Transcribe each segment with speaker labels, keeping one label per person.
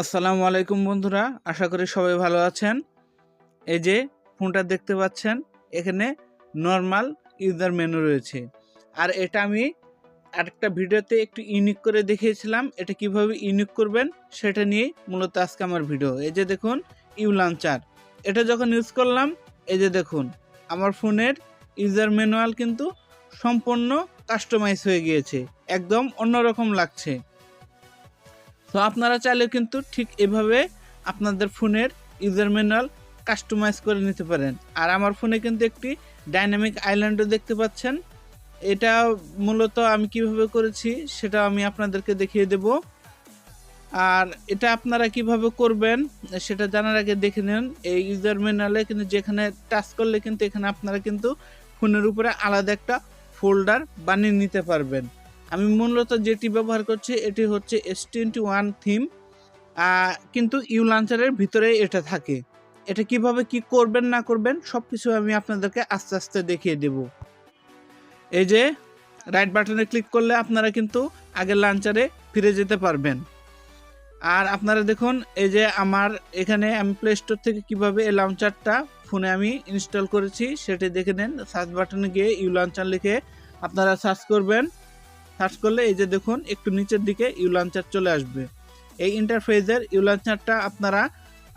Speaker 1: আসসালামু আলাইকুম বন্ধুরা, আশা করি সবাই ভালো আছেন। এই যে ফোনটা দেখতে পাচ্ছেন, এখানে নর্মাল ইউজার মেনু রয়েছে। আর এটা আমি আরেকটা ভিডিওতে একটু ইউনিক করে দেখিয়েছিলাম, এটা কীভাবে ইউনিক করবেন সেটা নিয়েই মূলত আজকে আমার ভিডিও। এই যে দেখুন, ইউ লাঞ্চার। এটা যখন ইউজ করলাম, এই যে দেখুন, আমার ফোনের ইউজার ম্যানুয়াল কিন্তু সম্পূর্ণ কাস্টমাইজ হয়ে গিয়েছে, একদম অন্যরকম লাগছে। তো আপনারা চাইলে কিন্তু ঠিক এভাবে আপনাদের ফোনের ইউজার ম্যানুয়াল কাস্টমাইজ করে নিতে পারেন। আর আমার ফোনে কিন্তু একটি ডাইনামিক আইল্যান্ডও দেখতে পাচ্ছেন। এটা মূলত আমি কীভাবে করেছি সেটা আমি আপনাদেরকে দেখিয়ে দেব। আর এটা আপনারা কীভাবে করবেন সেটা জানার আগে দেখে নেন। এই ইউজার ম্যানুয়ালে কিন্তু যেখানে টাচ করলে কিন্তু এখানে আপনারা কিন্তু ফোনের উপরে আলাদা একটা ফোল্ডার বানিয়ে নিতে পারবেন। আমি মূলত যেটি ব্যবহার করছি, এটি হচ্ছে এস টোয়েন্টি ওয়ান থিম কিন্তু ইউ লাঞ্চারের ভিতরে এটা থাকে। এটা কীভাবে কি করবেন, না করবেন সব কিছু আমি আপনাদেরকে আস্তে আস্তে দেখিয়ে দেব। এই যে রাইট বাটনে ক্লিক করলে আপনারা কিন্তু আগের লাঞ্চারে ফিরে যেতে পারবেন। আর আপনারা দেখুন, এই যে আমার এখানে আমি প্লে স্টোর থেকে কীভাবে এই লাঞ্চারটা ফোনে আমি ইনস্টল করেছি, সেটি দেখে নেন। সার্চ বাটনে গিয়ে ইউ লাঞ্চার লিখে আপনারা সার্চ করবেন। সার্চ করলে এই যে দেখুন, একটু নিচের দিকে ইউ লাঞ্চার চলে আসবে। এই ইন্টারফেসের ইউ লাঞ্চারটা আপনারা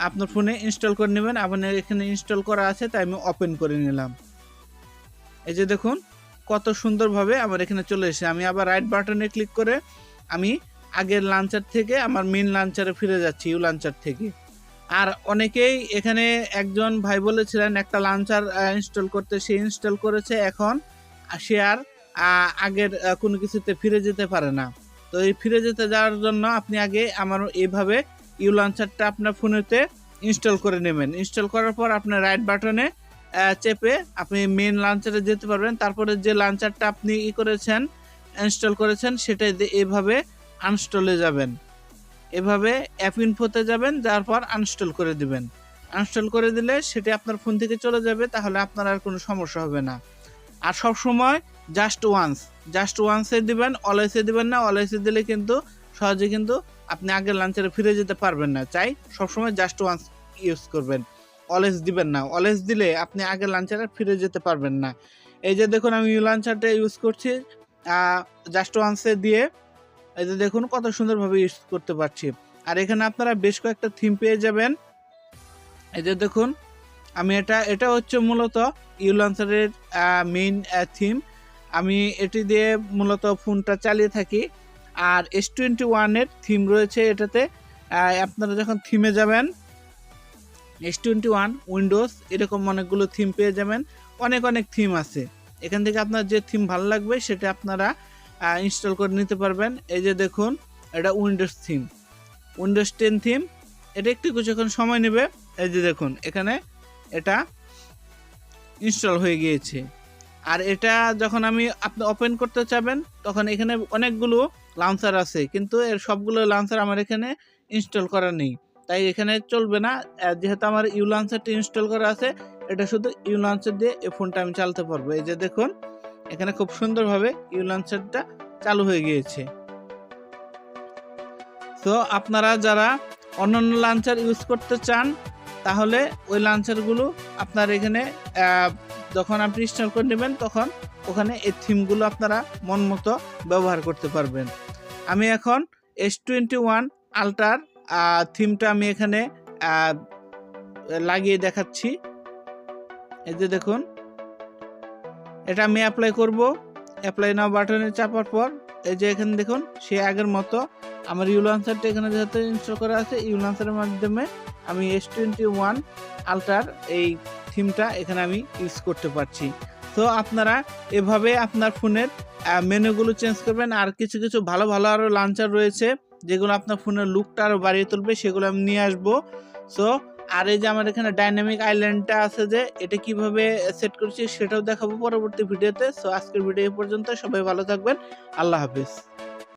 Speaker 1: আপনার ফোনে ইনস্টল করে নেবেন। আপনার এখানে ইনস্টল করা আছে, তাই আমি ওপেন করে নিলাম। এই যে দেখুন, কত সুন্দরভাবে আমার এখানে চলে এসে আমি আবার রাইট বাটনে ক্লিক করে আমি আগের লাঞ্চার থেকে আমার মেন লাঞ্চারে ফিরে যাচ্ছি ইউ লাঞ্চার থেকে। আর অনেকেই এখানে একজন ভাই বলেছিলেন, একটা লাঞ্চার ইনস্টল করতে, সে ইনস্টল করেছে, এখন সে আর আগের কোনো কিছুতে ফিরে যেতে পারে না। তো এই ফিরে যেতে যাওয়ার জন্য আপনি আগে আমার এইভাবে ইউ লঞ্চারটা আপনার ফোনেতে ইনস্টল করে নেবেন। ইনস্টল করার পর আপনার রাইট বাটনে চেপে আপনি মেন লাঞ্চারে যেতে পারবেন। তারপরে যে লাঞ্চারটা আপনি ই করেছেন, ইনস্টল করেছেন সেটা দিয়ে এভাবে আনস্টলে যাবেন। এভাবে অ্যাপ ইনফোতে যাবেন যার পর আনস্টল করে দিবেন। আনস্টল করে দিলে সেটি আপনার ফোন থেকে চলে যাবে, তাহলে আপনার আর কোনো সমস্যা হবে না। আর সব সময় জাস্ট ওয়ান্স জাস্ট ওয়ান্সে দিবেন অলওয়েসে দিবেন না অলওয়েসে দিলে কিন্তু সহজে কিন্তু আপনি আগের লাঞ্চারে ফিরে যেতে পারবেন না। চাই সবসময় জাস্ট ওয়ান্স ইউজ করবেন। অলওয়েস দিবেন না। অলওয়েস দিলে আপনি আগের লাঞ্চারে ফিরে যেতে পারবেন না। এই যে দেখুন আমি ইউ লাঞ্চারটা ইউজ করছি। জাস্ট ওয়ান্সে দিয়ে এই যে দেখুন কত সুন্দরভাবে ইউজ করতে পারছি। আর এখানে আপনারা বেশ কয়েকটা থিম পেয়ে যাবেন। এই যে দেখুন, আমি এটা এটা হচ্ছে মূলত ইউ লঞ্চারের মেইন থিম আমি এটি দিয়ে মূলত ফোনটা চালিয়ে থাকি। আর এস টোয়েন্টি ওয়ানের থিম রয়েছে এটাতে। আপনারা যখন থিমে যাবেন এস টোয়েন্টি ওয়ান উইন্ডোজ এরকম অনেকগুলো থিম পেয়ে যাবেন। অনেক অনেক থিম আছে। এখান থেকে আপনার যে থিম ভালো লাগবে, সেটা আপনারা ইনস্টল করে নিতে পারবেন। এই যে দেখুন, এটা Windows theme Windows ten theme এটা একটু কিছুক্ষণ সময় নেবে। এই যে দেখুন, এখানে এটা ইনস্টল হয়ে গিয়েছে। আর এটা যখন আমি আপনি ওপেন করতে চাবেন, তখন এখানে অনেকগুলো লাঞ্চার আছে। কিন্তু এর সবগুলো লাঞ্চার আমার এখানে ইনস্টল করা নেই। তাই এখানে চলবে না। যেহেতু আমার ইউ লাঞ্চারটি ইনস্টল করা আছে, এটা শুধু ইউ লাঞ্চার দিয়ে এই ফোনটা আমি চালাতে পারব। এই যে দেখুন, এখানে খুব সুন্দরভাবে ইউ লাঞ্চারটা চালু হয়ে গিয়েছে। তো আপনারা যারা অন্যান্য লাঞ্চার ইউজ করতে চান, তাহলে ওই লাঞ্চারগুলো আপনার এখানে যখন আপনি ইনস্টল করে নেবেন, তখন ওখানে এই থিমগুলো আপনারা মন মতো ব্যবহার করতে পারবেন। আমি এখন এস টোয়েন্টি ওয়ান আলট্রার থিমটা আমি এখানে লাগিয়ে দেখাচ্ছি। এই যে দেখুন। এটা আমি অ্যাপ্লাই করব। অ্যাপ্লাই নাও বাটনে চাপার পর, এই যে এখানে দেখুন, সে আগের মতো আমার ইউলান্সারটা এখানে যেহেতু ইনস্টল করা আছে ইউলান্সারের মাধ্যমে আমি এস টোয়েন্টি ওয়ান আলট্রার এই থিমটা এখানে আমি ইউজ করতে পারছি। তো আপনারা এভাবে আপনার ফোনের মেনুগুলো চেঞ্জ করবেন। আর কিছু কিছু ভালো ভালো আরও লাঞ্চার রয়েছে, যেগুলো আপনার ফোনের লুকটা আরও বাড়িয়ে তুলবে, সেগুলো আমি নিয়ে আসব। সো আর এই যে আমার এখানে ডাইনামিক আইল্যান্ডটা আছে যে, এটা কীভাবে সেট করছি সেটাও দেখাবো পরবর্তী ভিডিওতে। সো আজকের ভিডিও পর্যন্ত। সবাই ভালো থাকবেন। আল্লাহ হাফিজ।